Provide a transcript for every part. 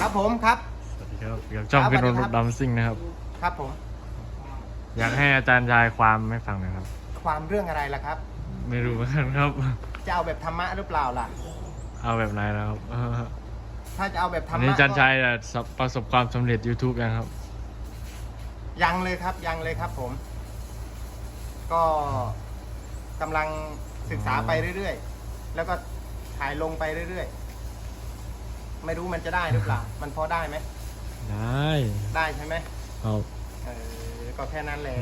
ครับผมครับ สวัสดีครับกับช่องครับขึ้นรสวัสดีถครับ ดำซิ่งนะครับ ครับผม อยากให้อาจารย์ชายความให้ฟังหนะครับ ความเรื่องอะไรล่ะครับ ไม่รู้เหมือนกันครับ จะเอาแบบธรรมะหรือเปล่าล่ะ เอาแบบไหนแล้วครับเออถ้าจะเอาแบบธรอัรนมะนี้อาจารย์ก็ชายอะสประสบความสำเร็จ YouTube ยังครับ ยังเลยครับยังเลยครับผม ก็กำลังศึกษาไปเรื่อยๆ แล้วก็ถ่ายลงไปเรื่อยๆ ไม่รู้มันจะได้หรือเปล่า มันพอได้ไหม ได้ได้ใช่ไหมครับเออ ก็แค่นั้นแหละ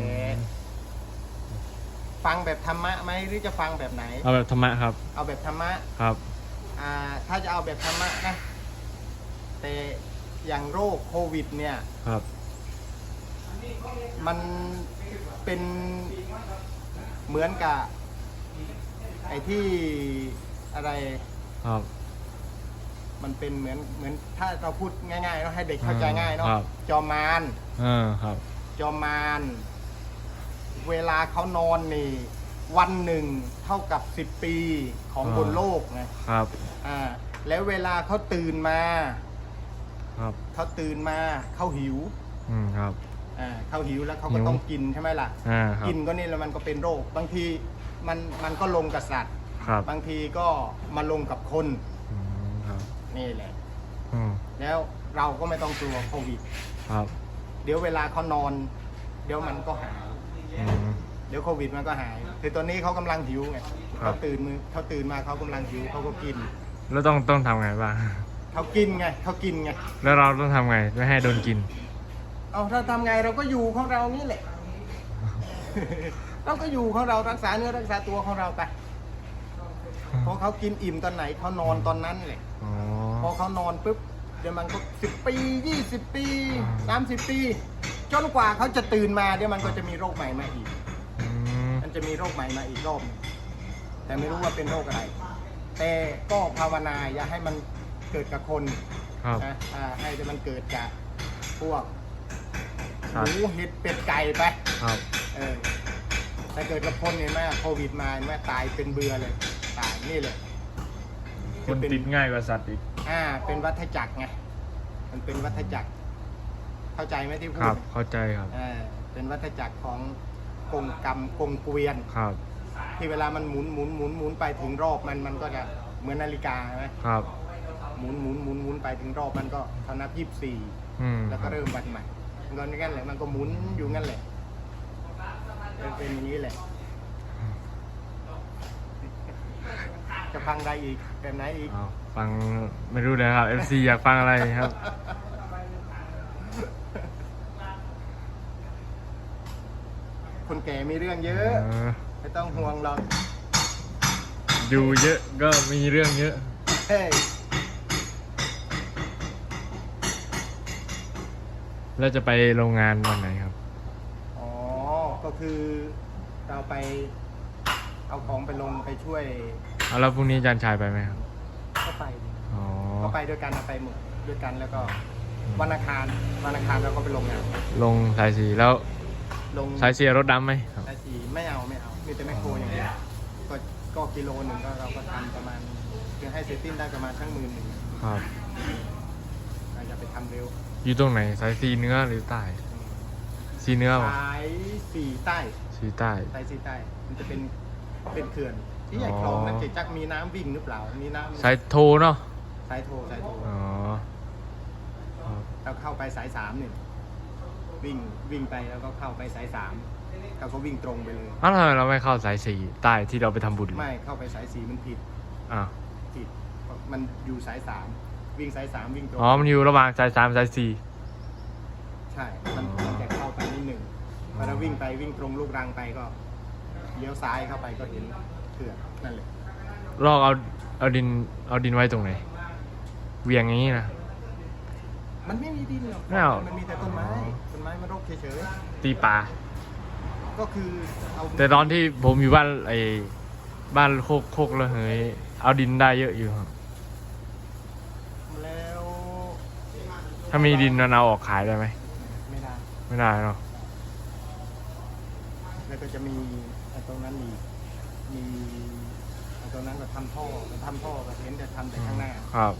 ฟังแบบธรรมะไหมหรือจะฟังแบบไหน เอาแบบธรรมะครับ เอาแบบธรรมะ ครับ อ่า ถ้าจะเอาแบบธรรมะนะ แต่อย่างโรคโควิด เนี่ย ครับ มันเป็นเหมือนกับ ไอ้ที่อะไร ครับ มันเป็นเหมือนเหมือนถ้าเราพูดง่ายๆเนาะให้เด็กเข้าใจง่ายเนาะครับ จอมมารเออครับ จอมมารเวลาเขานอนนี่ วันหนึ่งเท่ากับสิบปีของอ่า บนโลกไงครับ อ่า แล้วเวลาเขาตื่นมาครับ เขาตื่นมาเขาหิวอืมครับ อ่าเขาหิวแล้วเขาก็หิว ต้องกินใช่ไหมล่ะ อ่าครับ กินก็นี่แล้วมันก็เป็นโรค บางทีมันมันก็ลงกับสัตว์ ครับ บางทีก็มาลงกับคนอืมครับ นี่แหละ อืมแล้วเราก็ไม่ต้องกลัวโควิด ครับเดี๋ยวเวลาเขานอน เดี๋ยวมันก็หาย อืม เดี๋ยวโควิดมันก็หายคือตอนนี้เขากำลังหิวไงครัเขาบ ตื่นมือเขาตื่นมาเขากำลังหิวเขาก็กิน แล้วต้องต้องทำไงบ้าง เขากินไงเขากินไง แล้วเราต้องทำไงไม่ให้โดนกิน เอาถ้าทำไงเราก็อยู่ของเรานี่แหละ เราก็อยู่ของเรารักษาเนื้อรักษาตัวของเราไปพอเขากินอิ่มตอนไหนเขานอนตอนนั้นแหละ อ๋อ พอเขานอนปุ๊บเดี๋ยวมันก็สิบปียี่สิบปีอ่าสามสิบปี จนกว่าเขาจะตื่นมาเดี๋ยวมันก็จะมีโรคใหม่มาอีกอืมมันจะมีโรคใหม่มาอีกรอบหนึ่งแต่ไม่รู้ว่าเป็นโรคอะไร แต่ก็ภาวนาอย่าให้มันเกิดกับคนครับนะอ่าให้แต่มันเกิดกับพวกคหรับมูเห็ดเป็ดไก่ไปครับเออถ้าเกิดกับคนเห็นไหมโควิดมาเห็นไหมตายเป็นเบือเลย ตายนี่เลยคนติดง่ายกว่าสัตว์อีก อ่า เป็นวัฏจักรไง มันเป็นวัฏจักร เข้าใจไหมที่พูครัดบเข้าใจครับเออเป็นวัฏจักรของกงกรรมกงเกวียน ครับที่เวลามันหมุนหมุนหมุนหมุนไปถึงรอบมันมันก็จะเหมือนนาฬิกาใช่ไหมครับหมุนหมุนหมุนหมุนไปถึงรอบมันก็เขานับยี่สิบสี่ อืมแล้วก็เริ่มวันใหม่มันก็งั้นแหละ มันก็หมุนอยู่งั้นแหละเป็นเป็นอย่างนี้แหละ จะฟังได้อีกแบบไหนอีกเอาฟังไม่รู้เลยครับ FC อยากฟังอะไรครับ คนแก่มีเรื่องเยอะเออไม่ต้องห่วงหรอกอยู่เยอะก็มีเรื่องเยอะ เฮ้ยแล้วจะไปโรงงานวันไหนครับ อ๋อ ก็คือเราไปเอาของไปลงไปช่วย เอาแล้วพรุ่งนี้อาจารย์ชายไปไหมครับก็ไปดิอ๋อก็ไปด้วยกันเอาไปหมดด้วยกันแล้วก็วันอังคารวันอังคารเราก็ไปลงงานลงสายสีแล้วลงสายสีรถดำไหมครับสายสีไม่เอาไม่เอามีแต่แมคโครอย่างเดียวก็ก็กิโลหนึ่งก็เราก็ทำประมาณคือให้เซตติ้นได้ประมาณทั้งหมื่นหนึ่งครับเราจะไปทำเร็ว อยู่ตรงไหนสายสีเนื้อหรือใต้สีเนื้อป่ะสายสีใต้สีใต้สายสีใต้มันจะเป็นเป็นเขื่อน ที่ใหญ่คลองนั่นเจจักมีน้ำวิ่งหรือเปล่า มีน้ำสายโทรเนาะสายโทรสายโทรอ๋อครับเราเข้าไปสายสามหนึ่งวิ่งวิ่งไปแล้วก็เข้าไปสายสามเราก็วิ่งตรงไปเลย อ้าวทำไมเราไม่เข้าสายสีใต้ที่เราไปทำบุญไม่เข้าไปสายสีมันผิดอ่าวผิดมันอยู่สายสามวิ่งสายสามวิ่งตรงอ๋อมันอยู่ระหว่างสายสามสายสี่ ใช่ มันมันจะเข้าไปนิดหนึ่งพอเราวิ่งไปวิ่งตรงลูกรังไปก็เลี้ยวซ้ายเข้าไปก็เห็น เขื่อนนั่นเลยลอกเอาเอาดินเอาดินไว้ตรงไหนเวียงอย่างนี้นะ มันไม่มีดินหรอกไม่เอามันมีแต่ต้นไม้ต้นไม้มันรกเฉยตีปลาๆก็คือเอาแต่ตอนที่ผมอยู่บ้านไอ้บ้านโคกโคกระเหยเอาดินได้เยอะอยู่ครับแล้วถ้ามีดินมันเอาออกขายได้ไหมไม่ได้ไม่ได้เนาะแล้วก็จะมีไอ้ตรงนั้นมี มีไอ้ตรงนั้นก็ทำท่อทำท่อก็เห็นแต่ทำแต่ข้างหน้า ครับ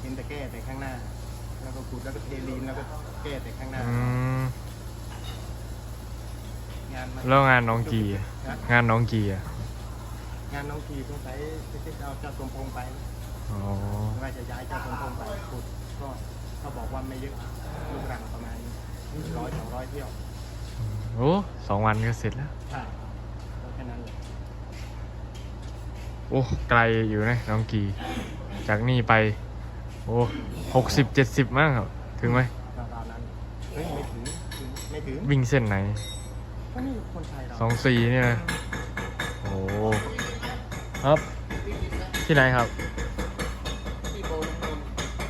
เห็นแต่แก้แต่ข้างหน้า แล้วก็ขุดแล้วก็เทลีนแล้วก็แก้แต่ข้างหน้า อืม งานมันแล้วงานน้องกีอะนะงานน้องกีอะงานน้องทีสงสัยจะคิดเอาเจ้าสมพงษ์ไปอ๋อ ว่าจะย้ายเจ้าสมพงษ์ไปขุดก็เขาบอกว่าไม่เยอะลูกรังประมาณร้อยสองร้อยเที่ยวโอ้สองวันก็เสร็จแล้ว ใช่ก็แค่นั้นเลย โอ้ไกลอยู่นะน้องกี จากนี่ไป โอ้หกสิบเจ็ดสิบมั้งครับ ถึงไหมราวๆนั้นเฮ้ยไม่ถึงถึงไม่ถึงวิ่งเส้นไหนก็นี่คนไทยเราสองสี่เนี่ยนะโอ้ครับ ที่ไหนครับ ที่โบนคน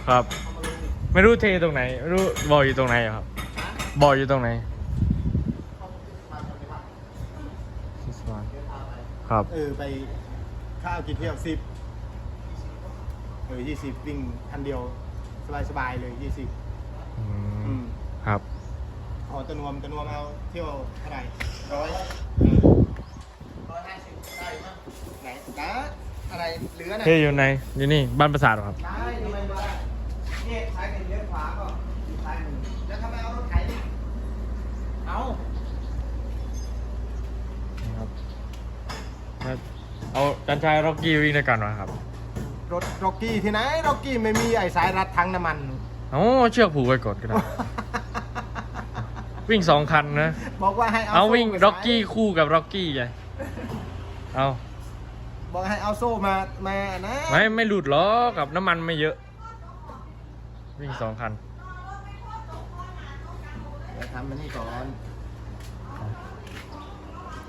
ครับเอามาลงไม่รู้เทตรงไหนไม่รู้บ่ออยู่ตรงไหนอะครับบ่ออยู่ตรงไหนเขามาทำในวัดเดี๋ยวพาไปครับ เออไป ข้าวกี่เที่ยวสิบเออยี่สิบวิ่งคันเดียวสบายสบายๆเลยยี่สิบอือืมมครับ ขอตะนวมตะนวมเอาเที่ยวเท่าไหร่ร้อยร้อยห้าสิบได้มั้งไหนจ้าอะไรเหลือน่ะเทอยู่ไหนอยู่นี่บ้านประสาทเหรอครับ ได้ทำไมไม่ได้เนี่ยซ้ายกันเลี้ยวขวาก็อยู่ซ้ายมือแล้วทำไมเอารถไถดิเอาครับ เอาจันชายร็อกกี้วิ่งด้วยกันวะครับ รถร็อกกี้ที่ไหนร็อกกี้ไม่มีไอ้สายรัดทั้งน้ำมันเอ้าเชือกผูกไว้ก่อนก็ได้ วิ่งสองคันนะ บอกว่าให้เอาเอาโซ่วิ่งไปร็อกกี้คู่กับร็อกกี้ไงเอาบอกให้เอาโซ่มามานะไม่ไม่หลุดล้อกกับน้ำมันไม่เยอะ วิ่งสองคัน เดี๋ยวทำมันนี่ก่อน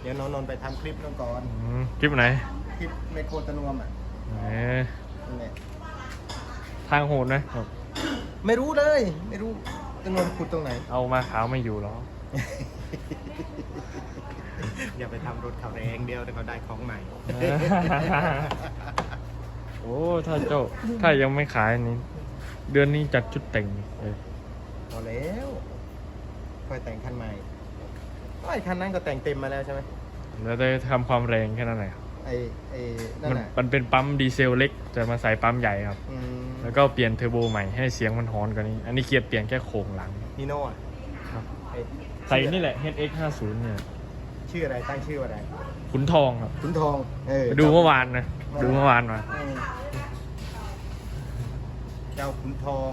เดี๋ยวนนนท์ไปทำคลิปนั่นก่อน อืมคลิปไหนคลิปในโคตรนวมอะแหมนั่นแหละทางโหดนะครับ ไม่รู้เลย ไม่รู้ตะนวมขุดตรงไหน เอามาขาวไม่อยู่หรอกอย่าไปทำรถเขาแรงเดียวแต่เขาได้ของใหม่ โอ้ถ้าเจ้าถ้ายังไม่ขายนี่เดือนนี้จัดชุดแต่งเลยพอแล้วค่อยแต่งคันใหม่ ไอ้คันนั้นก็แต่งเต็มมาแล้วใช่ไหมแล้วได้ทำความแรงแค่นั้นแหละครับไอ้ไอ้นั่นมันน่ะมันเป็นปั๊มดีเซลเล็กจะมาใส่ปั๊มใหญ่ครับ อืมแล้วก็เปลี่ยนเทอร์โบใหม่ให้เสียงมันฮอนกว่านี้ อันนี้เกียร์เปลี่ยนแค่โครงหลังนีโน่อะครับไอ้ใส่นี่แหละ HX 50เนี่ยชื่ออะไรตั้งชื่อว่าอะไรขุนทองครับขุนทองเออไปดูเมื่อวานนะดูเมื่อวานมาเออเจ้าขุนทอง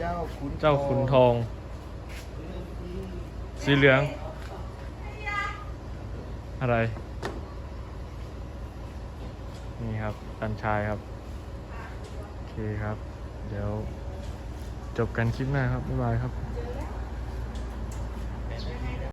เจ้าขุนเจ้าขุนทอง สีเหลือง อะไร นี่ครับตันชายครับ โอเคครับ เดี๋ยวจบกันคลิปหน้าครับ บ๊ายบายครับ